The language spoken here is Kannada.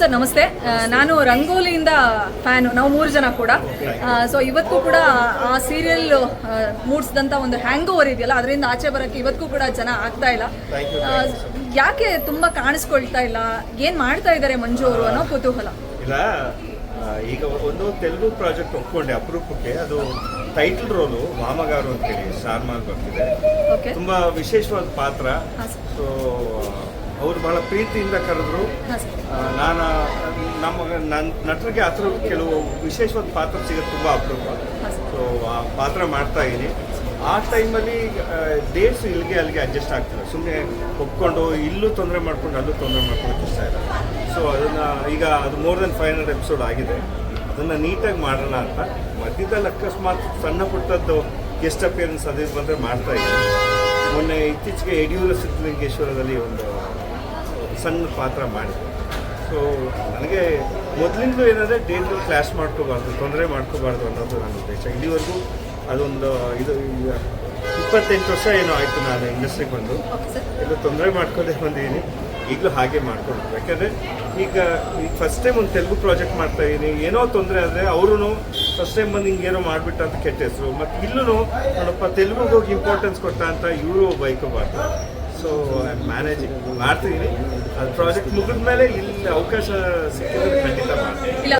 ಸರ್ ನಮಸ್ತೆ. ನಾನು ರಂಗೋಲಿಯಿಂದ ಫ್ಯಾನು ನಾವು ಮೂರು ಜನ ಕೂಡ. ಸೊ ಇವತ್ತು ಕೂಡ ಆ ಸೀರಿಯಲ್ ಮೂಡಿಸಿದಂಥ ಒಂದು ಹ್ಯಾಂಗ್ ಓವರ್ ಇದೆಯಲ್ಲ ಅದರಿಂದ ಆಚೆ ಬರಕ್ಕೆ ಇವತ್ತಿಗೂ ಕೂಡ ಜನ ಆಗ್ತಾ ಇಲ್ಲ. ಯಾಕೆ ತುಂಬ ಕಾಣಿಸ್ಕೊಳ್ತಾ ಇಲ್ಲ? ಏನು ಮಾಡ್ತಾ ಇದ್ದಾರೆ ಮಂಜು ಅವರು ಅನ್ನೋ ಕುತೂಹಲ? ಇಲ್ಲ ಈಗ ಒಂದು ತೆಲುಗು ಪ್ರಾಜೆಕ್ಟ್ ಒಪ್ಕೊಂಡೆ ಅಪರೂಪಕ್ಕೆ. ಅದು ಟೈಟಲ್ ರೋಲು ಮಾಮಗಾರು ಅಂತೇಳಿ ಹೇಳಿ ಮಾಲ್ ಬರ್ತಿದೆ. ತುಂಬಾ ವಿಶೇಷವಾದ ಪಾತ್ರ. ಸೊ ಅವರು ಬಹಳ ಪ್ರೀತಿಯಿಂದ ಕರೆದ್ರು. ನಾನು ನಮ್ಮ ನನ್ನ ನಟರಿಗೆ ಹತ್ರ ಕೆಲವು ವಿಶೇಷವಾದ ಪಾತ್ರ ಸಿಗೋದು ತುಂಬ ಅಪರೂಪ. ಸೊ ಆ ಪಾತ್ರ ಮಾಡ್ತಾ ಇದ್ದೀನಿ. ಆ ಟೈಮಲ್ಲಿ ಡೇಟ್ಸ್ ಇಲ್ಲಿಗೆ ಅಲ್ಲಿಗೆ ಅಡ್ಜಸ್ಟ್ ಆಗ್ತಿಲ್ಲ. ಸುಮ್ಮನೆ ಒಪ್ಕೊಂಡು ಇಲ್ಲೂ ತೊಂದರೆ ಮಾಡ್ಕೊಂಡು ಅಲ್ಲೂ ತೊಂದರೆ ಮಾಡ್ಕೊಂಡು ಇಷ್ಟ ಇಲ್ಲ ಸೊ ಅದನ್ನು ಈಗ ಅದು more than five hundred episode ಆಗಿದೆ. ಅದನ್ನು ನೀಟಾಗಿ ಮಾಡೋಣ ಅಂತ. ಮಧ್ಯದಲ್ಲಿ ಅಕಸ್ಮಾತ್ ಸಣ್ಣ ಪುಟ್ಟದ್ದು ಗೆಸ್ಟ್ ಅಪಿಯರೆನ್ಸ್ ಅದೇ ಬಂದರೆ ಮಾಡ್ತಾ ಇದ್ದೀನಿ. ಮೊನ್ನೆ ಇತ್ತೀಚೆಗೆ ಯಡಿಯೂರ ಸಿದ್ಧಲಿಂಗೇಶ್ವರದಲ್ಲಿ ಒಂದು ಸಣ್ಣ ಪಾತ್ರ ಮಾಡಿ. ಸೊ ನನಗೆ ಮೊದಲಿಂದಲೂ ಏನಂದರೆ ಡೇಟ್ ಕ್ಲಾಸ್ ಮಾಡ್ಕೋಬಾರ್ದು ತೊಂದರೆ ಮಾಡ್ಕೋಬಾರ್ದು ಅನ್ನೋದು ನನ್ನ ಉದ್ದೇಶ. ಇಲ್ಲಿವರೆಗೂ ಅದೊಂದು ಇದು ಈಗ ಇಪ್ಪತ್ತೆಂಟು ವರ್ಷ ಏನೋ ಆಯಿತು ನಾನು ಇಂಡಸ್ಟ್ರಿಗೆ ಬಂದು. ಇದು ತೊಂದರೆ ಮಾಡ್ಕೊಂಡೇ ಬಂದಿದ್ದೀನಿ ಈಗಲೂ ಹಾಗೆ ಮಾಡ್ಕೊಂಡು ಯಾಕೆಂದರೆ ಈಗ ಈಗ ಫಸ್ಟ್ ಟೈಮ್ ಒಂದು ತೆಲುಗು ಪ್ರಾಜೆಕ್ಟ್ ಮಾಡ್ತಾ ಇದ್ದೀನಿ ಏನೋ ತೊಂದರೆ ಆದರೆ ಅವರು ಫಸ್ಟ್ ಟೈಮ್ ಬಂದು ಹಿಂಗೇನೋ ಏನೋ ಮಾಡಿಬಿಟ್ಟ ಅಂತ ಕೆಟ್ಟ ಹೆಸರು. ಮತ್ತು ಇಲ್ಲೂ ನೋಡಪ್ಪ ತೆಲುಗುಗೆ ಹೋಗಿ ಇಂಪಾರ್ಟೆನ್ಸ್ ಕೊಟ್ಟ ಅಂತ ಇವರು ಬೈಕೋಬಾರ್ದು. ಸೊ ಮ್ಯಾನೇಜಿಂಗ್ ಮಾಡ್ತಿದ್ದೀನಿ ಅದು ಪ್ರಾಜೆಕ್ಟ್ ಮುಗಿದ ಮೇಲೆ ಇಲ್ಲಿ ಅವಕಾಶ ಸಿಕ್ಕಿದ್ರೆ ಖಂಡಿತ ಮಾಡ್ತೀನಿ.